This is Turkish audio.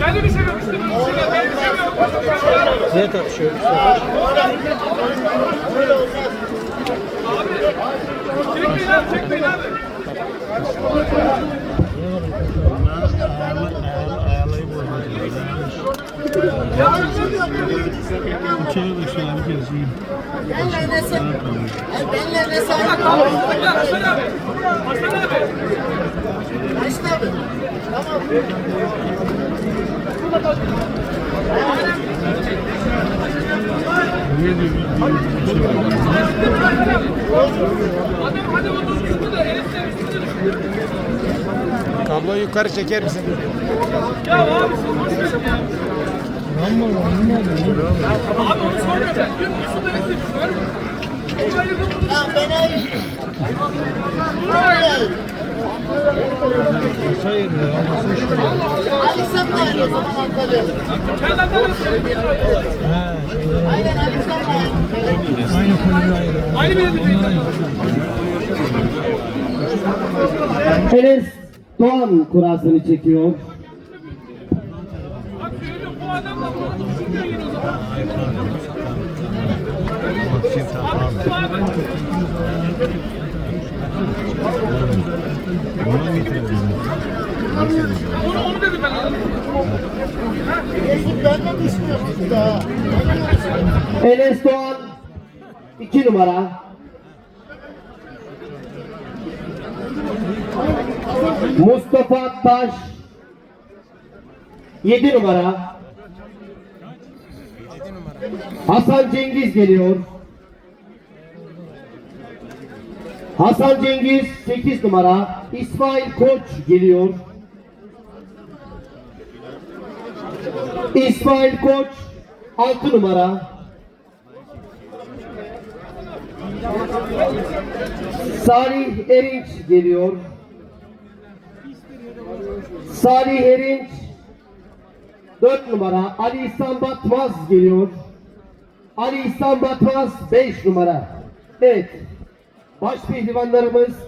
Ben de bir seviyorum işte. Ben de bir seviyorum. Ne tartışıyor? Çekmeyin abi, çekmeyin abi. İçeri de şöyle bir gezeyim. Benle ne sen? Benle ne sen? Hasan abi. Hasan abi. Mesut abi. Tamam. Kabloyu yukarı çeker misin? Ya abi siz boş verin ya. Lan var lan ne oluyor? Abi onu sormuyorum ben. Diyorum Yusuf da Enes'le düşün. Var mı? Ya ben ay. Buraya. Hayır ya. Nasıl iş bu? Ali sen de aynı kulübü ayrı. Aynı bir. Enes Doğan kurasını çekiyor. Bunu düşünmüyor Onu, onu dedim ben? Enes Doğan 2 numara. Mustafa Taş 7 numara. Hasan Cengiz geliyor. Hasan Cengiz 8 numara. İsmail Koç geliyor. İsmail Koç 6 numara. Salih Erinç geliyor. Salih Erinç 4 numara. Ali İhsan Batmaz geliyor. Ali İhsan Batmaz 5 numara. Evet. Baş pehlivanlarımız